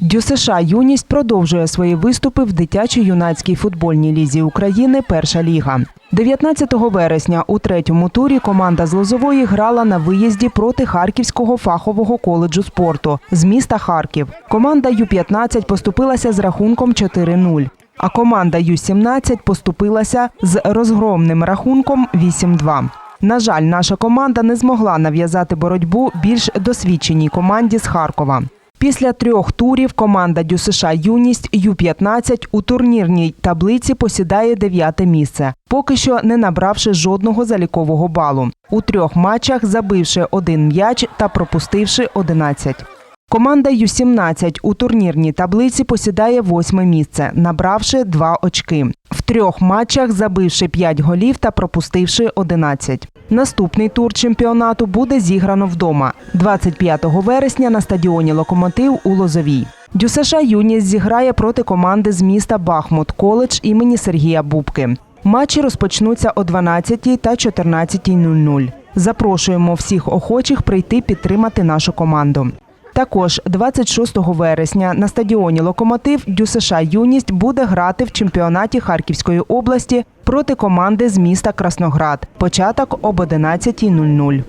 ДЮСШ Юність продовжує свої виступи в дитячо-юнацькій футбольній лізі України Перша ліга. 19 вересня у третьому турі команда з Лозової грала на виїзді проти Харківського фахового коледжу спорту з міста Харків. Команда Ю-15 поступилася з рахунком 4-0, а команда Ю-17 поступилася з розгромним рахунком 8-2. На жаль, наша команда не змогла нав'язати боротьбу більш досвідченій команді з Харкова. Після трьох турів команда ДЮСШ Юність Ю-15 у турнірній таблиці посідає дев'яте місце, поки що не набравши жодного залікового балу. У трьох матчах забивши один м'яч та пропустивши 11. Команда Ю-17 у турнірній таблиці посідає восьме місце, набравши два очки. Трьох матчах забивши 5 голів та пропустивши 11. Наступний тур чемпіонату буде зіграно вдома 25 вересня на стадіоні Локомотив у Лозовій. ДЮСШ Юність зіграє проти команди з міста Бахмут, коледж імені Сергія Бубки. Матчі розпочнуться о 12 та 14.00. Запрошуємо всіх охочих прийти підтримати нашу команду. Також 26 вересня на стадіоні Локомотив ДЮСШ Юність буде грати в чемпіонаті Харківської області проти команди з міста Красноград. Початок об 11.00.